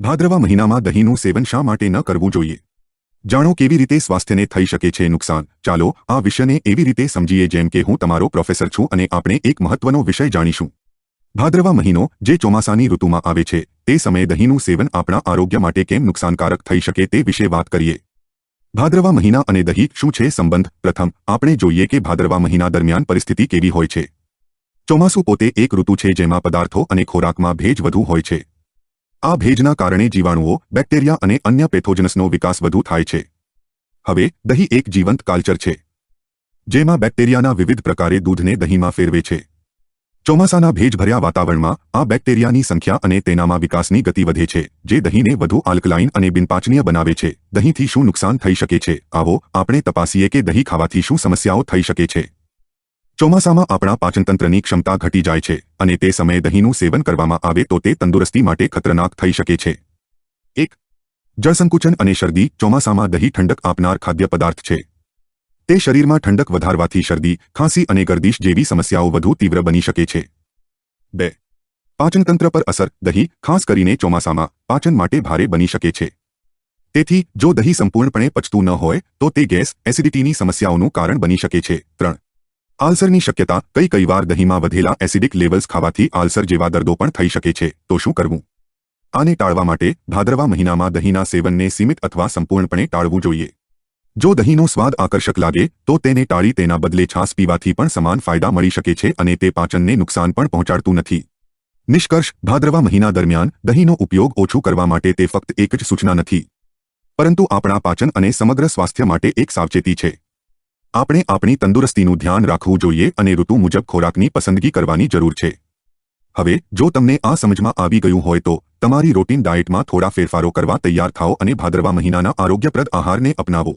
ભાદ્રવા મહિનામાં દહીંનું સેવન શા માટે ન કરવું જોઈએ? જાણો કેવી રીતે સ્વાસ્થ્યને થઈ શકે છે નુકસાન? ચાલો આ વિષયને એવી રીતે સમજીએ જેમ કે હું તમારો પ્રોફેસર છું અને આપણે એક મહત્વનો વિષય જાણીશું. ભાદ્રવા મહિનો જે ચોમાસાની ઋતુમાં આવે છે, તે સમયે દહીંનું સેવન આપણા આરોગ્ય માટે કેમ નુકસાનકારક થઈ શકે તે વિશે વાત કરીએ. ભાદ્રવા મહિના અને દહીં શું છે સંબંધ? પ્રથમ, આપણે જોઈએ કે ભાદ્રવા મહિના દરમિયાન પરિસ્થિતિ કેવી હોય છે. ચોમાસું પોતે એક ઋતુ છે જેમાં પદાર્થો અને ખોરાકમાં ભેજ વધુ હોય છે. આ ભેજના કારણે જીવાણુઓ, બેક્ટેરિયા અને અન્ય પેથોજનસનો વિકાસ વધુ થાય છે. હવે, દહીં એક જીવંત કાલ્ચર છે, જેમાં બેક્ટેરિયાના વિવિધ પ્રકારે દૂધને દહીંમાં ફેરવે છે. ચોમાસાના ભેજભર્યા વાતાવરણમાં, આ બેક્ટેરિયાની સંખ્યા અને તેનામાં વિકાસની ગતિ વધે છે, જે દહીંને વધુ આલ્કલાઇન અને બિનપાચનીય બનાવે છે. દહીંથી શું નુકસાન થઈ શકે છે? આવો, આપણે તપાસીએ કે દહીં ખાવાથી શું સમસ્યાઓ થઈ શકે છે. ચોમાસામાં આપણા પાચનતંત્રની ક્ષમતા ઘટી જાય છે. અને તે સમયે દહીંનું સેવન કરવામાં આવે તો તે તંદુરસ્તી માટે ખતરનાક થઈ શકે છે. એક, જળસંકુચન અને શરદી ચોમાસામાં દહીં ઠંડક આપનાર ખાદ્ય પદાર્થ છે. તે શરીરમાં ઠંડક વધારવાથી શરદી, ખાંસી અને ગરદીશ જેવી સમસ્યાઓ વધુ તીવ્ર બની શકે છે. બે, પાચનતંત્ર પર અસર દહીં, ખાસ કરીને ચોમાસામાં, પાચન માટે ભારે બની શકે છે. તેથી, જો દહીં સંપૂર્ણપણે પચતું ન હોય, તો તે ગેસ એસિડિટીની સમસ્યાઓનું કારણ બની શકે છે. ત્રણ આલ્સરની શક્યતા કઈ કઈ વાર દહીંમાં વધેલા એસિડિક લેવલ્સ ખાવાથી આલ્સર જેવા દર્દો પણ થઈ શકે છે. તો શું કરવું? આને ટાળવા માટે ભાદરવા મહિનામાં દહીંના સેવનને સીમિત અથવા સંપૂર્ણપણે ટાળવું જોઈએ. જો દહીંનો સ્વાદ આકર્ષક લાગે, તો તેને ટાળી તેના બદલે છાસ પીવાથી પણ સમાન ફાયદા મળી શકે છે અને તે પાચનને નુકસાન પણ પહોંચાડતું નથી. નિષ્કર્ષ, ભાદરવા મહિના દરમિયાન દહીંનો ઉપયોગ ઓછું કરવા માટે તે ફક્ત એક જ સૂચના નથી. પરંતુ આપણા પાચન અને સમગ્ર સ્વાસ્થ્ય માટે એક સાવચેતી છે. આપણે આપણી તંદુરસ્તીનું ધ્યાન રાખવું જોઈએ અને ઋતુ મુજબ ખોરાકની પસંદગી કરવાની જરૂર છે. હવે, જો તમને આ સમજમાં આવી ગયું હોય તો, તમારી રોટીન ડાયટમાં થોડા ફેરફારો કરવા તૈયાર થાઓ અને ભાદરવા મહિનાના આરોગ્યપ્રદ આહારને અપનાવો.